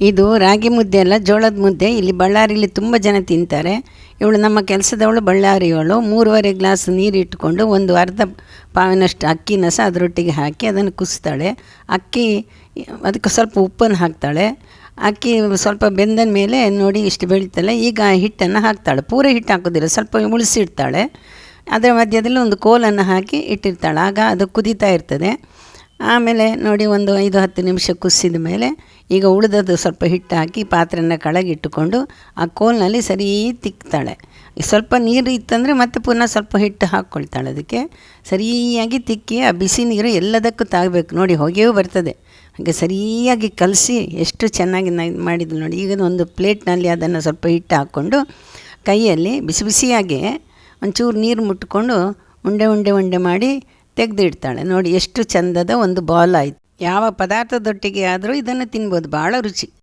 ಇದು ರಾಗಿ ಮುದ್ದೆ ಅಲ್ಲ, ಜೋಳದ ಮುದ್ದೆ. ಇಲ್ಲಿ ಬಳ್ಳಾರಿಲಿ ತುಂಬ ಜನ ತಿಂತಾರೆ. ಇವಳು ನಮ್ಮ ಕೆಲಸದವಳು ಬಳ್ಳಾರಿಯವಳು. ಮೂರುವರೆ ಗ್ಲಾಸ್ ನೀರು ಇಟ್ಕೊಂಡು ಒಂದು ಅರ್ಧ ಪಾವಿನಷ್ಟು ಅಕ್ಕಿನ ಸಹ ಅದರೊಟ್ಟಿಗೆ ಹಾಕಿ ಅದನ್ನು ಕುಸ್ತಾಳೆ. ಅಕ್ಕಿ, ಅದಕ್ಕೆ ಸ್ವಲ್ಪ ಉಪ್ಪನ್ನು ಹಾಕ್ತಾಳೆ. ಅಕ್ಕಿ ಸ್ವಲ್ಪ ಬೆಂದ ಮೇಲೆ ನೋಡಿ ಇಷ್ಟು ಬೆಳೀತಲ್ಲ, ಈಗ ಹಿಟ್ಟನ್ನು ಹಾಕ್ತಾಳೆ. ಪೂರ ಹಿಟ್ಟು ಹಾಕೋದಿಲ್ಲ, ಸ್ವಲ್ಪ ಉಳಿಸಿಡ್ತಾಳೆ. ಅದರ ಮಧ್ಯದಲ್ಲಿ ಒಂದು ಕೋಲನ್ನು ಹಾಕಿ ಇಟ್ಟಿರ್ತಾಳೆ. ಆಗ ಅದು ಕುದೀತಾ ಇರ್ತದೆ. ಆಮೇಲೆ ನೋಡಿ ಒಂದು ಐದು ಹತ್ತು ನಿಮಿಷ ಕುಸಿದ ಮೇಲೆ ಈಗ ಉಳಿದದ್ದು ಸ್ವಲ್ಪ ಹಿಟ್ಟು ಹಾಕಿ ಪಾತ್ರೆನ ಕೆಳಗಿಟ್ಟುಕೊಂಡು ಆ ಕೋಲ್ನಲ್ಲಿ ಸರಿ ತಿಕ್ತಾಳೆ. ಸ್ವಲ್ಪ ನೀರು ಇತ್ತಂದರೆ ಮತ್ತೆ ಪುನಃ ಸ್ವಲ್ಪ ಹಿಟ್ಟು ಹಾಕ್ಕೊಳ್ತಾಳೆ ಅದಕ್ಕೆ. ಸರಿಯಾಗಿ ತಿಕ್ಕಿ ಆ ಬಿಸಿ ನೀರು ಎಲ್ಲದಕ್ಕೂ ತಾಗಬೇಕು. ನೋಡಿ ಹೊಗೆಯೂ ಬರ್ತದೆ. ಹಾಗೆ ಸರಿಯಾಗಿ ಕಲಸಿ ಎಷ್ಟು ಚೆನ್ನಾಗಿ ಮಾಡಿದ್ಲು ನೋಡಿ. ಈಗ ಒಂದು ಪ್ಲೇಟ್ನಲ್ಲಿ ಅದನ್ನು ಸ್ವಲ್ಪ ಹಿಟ್ಟು ಹಾಕ್ಕೊಂಡು ಕೈಯಲ್ಲಿ ಬಿಸಿ ಬಿಸಿಯಾಗಿ ಒಂಚೂರು ನೀರು ಮುಟ್ಕೊಂಡು ಉಂಡೆ ಉಂಡೆ ಉಂಡೆ ಮಾಡಿ ತೆಗೆದಿಡ್ತಾಳೆ. ನೋಡಿ ಎಷ್ಟು ಚಂದದ ಒಂದು ಬಾಲ್ ಆಯಿತು. ಯಾವ ಪದಾರ್ಥದೊಟ್ಟಿಗೆ ಆದರೂ ಇದನ್ನು ತಿನ್ಬೋದು. ಭಾಳ ರುಚಿ.